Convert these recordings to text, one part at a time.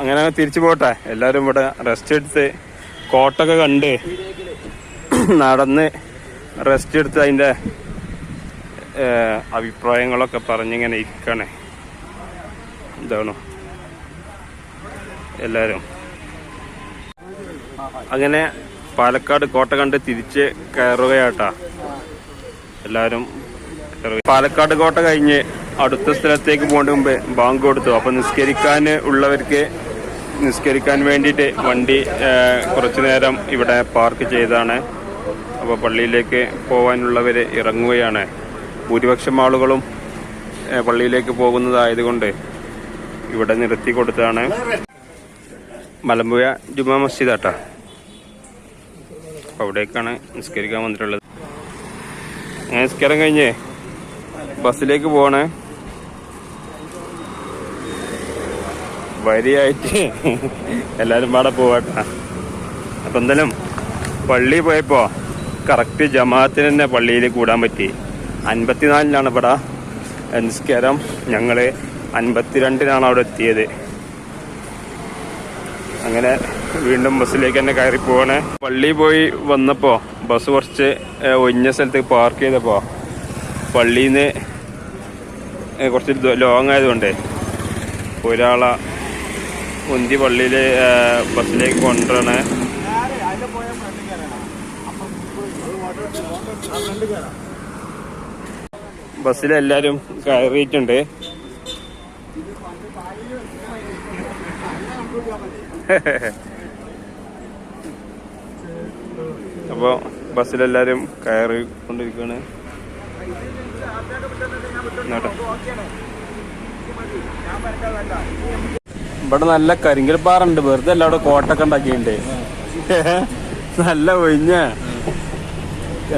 അങ്ങനെ തിരിച്ചു പോട്ടെ. എല്ലാവരും ഇവിടെ റെസ്റ്റ് എടുത്ത് കോട്ടൊക്കെ കണ്ട് നടന്ന് റെസ്റ്റ് എടുത്ത് അതിന്റെ ഏഹ്, അഭിപ്രായങ്ങളൊക്കെ പറഞ്ഞിങ്ങനെ ഇരിക്കണേ. എന്താണോ എല്ലാവരും അങ്ങനെ പാലക്കാട് കോട്ട കണ്ട് തിരിച്ച് കയറുകയാട്ടാ. എല്ലാവരും പാലക്കാട് കോട്ട കഴിഞ്ഞ് അടുത്ത സ്ഥലത്തേക്ക് പോകേണ്ട മുമ്പ് ബാങ്ക് കൊടുത്തു. അപ്പൊ നിസ്കരിക്കാൻ ഉള്ളവർക്ക് നിസ്കരിക്കാൻ വേണ്ടിയിട്ട് വണ്ടി കുറച്ചു നേരം ഇവിടെ പാർക്ക് ചെയ്താണ് അപ്പോൾ പള്ളിയിലേക്ക് പോകാനുള്ളവർ ഇറങ്ങുകയാണ്. ഭൂരിപക്ഷം ആളുകളും പള്ളിയിലേക്ക് പോകുന്നതായതുകൊണ്ട് ഇവിടെ നിർത്തി കൊടുത്താണ് മലമ്പുഴ ജുമാ മസ്ജിദ് ആട്ടാ അപ്പോൾ അവിടേക്കാണ് നിസ്കരിക്കാൻ വന്നിട്ടുള്ളത്. അങ്ങനെ നിസ്കാരം കഴിഞ്ഞ് ബസ്സിലേക്ക് പോണേ വരിയായിട്ട് എല്ലാവരും പാടെ പോവാട്ടാ അപ്പം എന്തായാലും പള്ളി പോയപ്പോൾ കറക്റ്റ് ജമാഅത്തിന് തന്നെ പള്ളിയിൽ കൂടാൻ പറ്റി. അൻപത്തിനാലിനാണ് ഇവിടെ നിസ്കാരം. ഞങ്ങൾ അൻപത്തിരണ്ടിനാണ് അവിടെ എത്തിയത്. അങ്ങനെ വീണ്ടും ബസ്സിലേക്ക് തന്നെ കയറി പോവാണ്. പള്ളിയിൽ പോയി വന്നപ്പോൾ ബസ് കുറച്ച് ഒഞ്ഞ സ്ഥലത്ത് പാർക്ക് ചെയ്തപ്പോൾ പള്ളിയിൽ നിന്ന് കുറച്ച് ലോങ് ആയതുകൊണ്ട് ഒരാളെ ഉന്തി പള്ളിയിൽ ബസ്സിലേക്ക് കൊണ്ടുവരണേ. ബസ്സിലെല്ലാരും കയറിയിട്ടുണ്ട്. അപ്പോൾ ബസ്സിലെല്ലാരും കയറി കൊണ്ടിരിക്കുകയാണ് നോട്ടെ ഇവിടെ നല്ല കരിങ്കൽ പാറുണ്ട് വെറുതെ അല്ല അവിടെ കോട്ടൊക്കെ ഉണ്ടാക്കിയിട്ടുണ്ട്. നല്ല ഒഴിഞ്ഞ.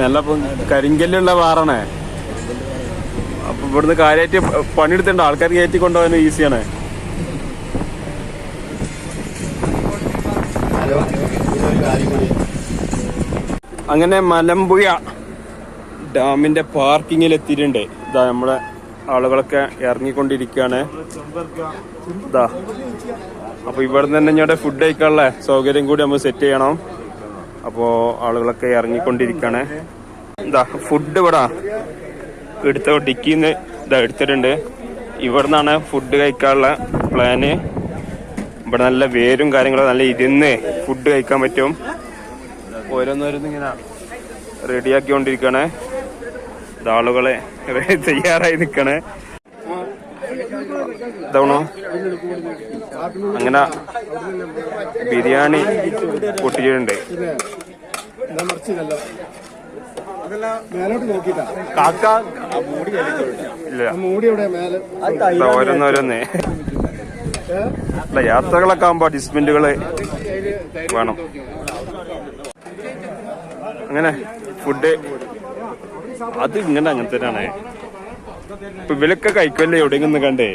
നല്ല കരിങ്കല്ലുള്ള പാറാണ്. അപ്പൊ ഇവിടുന്ന് കാര്യമായിട്ട് പണിയെടുത്തിട്ടുണ്ട്. ആൾക്കാർ കയറ്റി കൊണ്ടുപോകാൻ ഈസിയാണ്. അങ്ങനെ മലമ്പുഴ ഡാമിന്റെ പാർക്കിങ്ങിൽ എത്തിയിട്ടുണ്ട് ഇതാ നമ്മളെ ആളുകളൊക്കെ ഇറങ്ങിക്കൊണ്ടിരിക്കുകയാണ്. ഇതാ അപ്പൊ ഇവിടെ നിന്ന് തന്നെ ഇങ്ങോട്ട് ഫുഡ് കഴിക്കാനുള്ള സൗകര്യം കൂടി നമ്മൾ സെറ്റ് ചെയ്യണം. അപ്പോ ആളുകളൊക്കെ ഇറങ്ങിക്കൊണ്ടിരിക്കുകയാണ്. ഇതാ ഫുഡ് ഇവിടെ. എടുത്ത ഡിക്കിന്ന് ഇതാ എടുത്തിട്ടുണ്ട്. ഇവിടെ നിന്നാണ് ഫുഡ് കഴിക്കാനുള്ള പ്ലാന് ഇവിടെ നല്ല വേരും കാര്യങ്ങളും നല്ല ഇരുന്ന് ഫുഡ് കഴിക്കാൻ പറ്റും. ഓരോന്നോരോന്നിങ്ങനെ റെഡിയാക്കി റെഡിയാക്കിക്കൊണ്ടിരിക്കണേ ആളുകളെ തയ്യാറായി നിക്കണേ ഇതാണോ? അങ്ങനെ ബിരിയാണി പൊട്ടിച്ചിട്ടുണ്ട്. ഇല്ല. ഇതാ അല്ല യാത്രകളൊക്കെ ആകുമ്പോ അഡ്ജസ്റ്റ്മെന്റുകൾ വേണം. അങ്ങനെ ഫുഡ് അത് ഇങ്ങനെ അങ്ങനെ തന്നെയാണ്. ഇപ്പൊ ഇവലൊക്കെ കഴിക്കുമല്ലേ എവിടെയെങ്കിലും കണ്ടേ?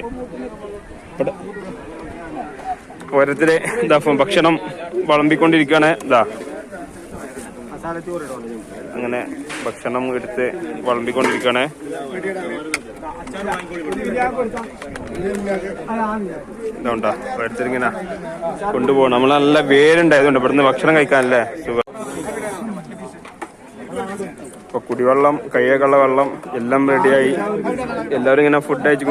ഇവിടെ എന്താ ഭക്ഷണം വിളമ്പിക്കൊണ്ടിരിക്കുകയാണ്. ഇതാ. അങ്ങനെ ഭക്ഷണം എടുത്ത് വിളമ്പിക്കൊണ്ടിരിക്കുകയാണ്. ഇതുകൊണ്ടാ ഓരോരുത്തരിങ്ങനെ കൊണ്ടുപോകണം നമ്മൾ നല്ല വേരുണ്ടായതുകൊണ്ട് ഇവിടുന്ന് ഭക്ഷണം കഴിക്കാനല്ലേ? സുഖം. ഇപ്പൊ കുടിവെള്ളം കയ്യേക്കുള്ള വെള്ളം എല്ലാം റെഡിയായി എല്ലാവരും ഇങ്ങനെ ഫുഡ് അയച്ചു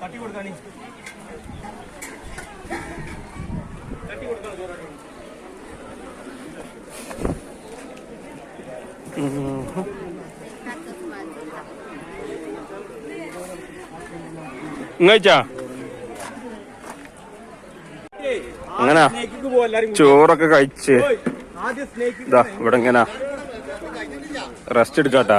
കൊണ്ടിരിക്കാട്ടാ ഇങ്ങച്ചാ അങ്ങനെ ചോറൊക്കെ കഴിച്ച്. ഇതാ ഇവിടെ ഇങ്ങനെ റെസ്റ്റ് എടുക്കാട്ടാ.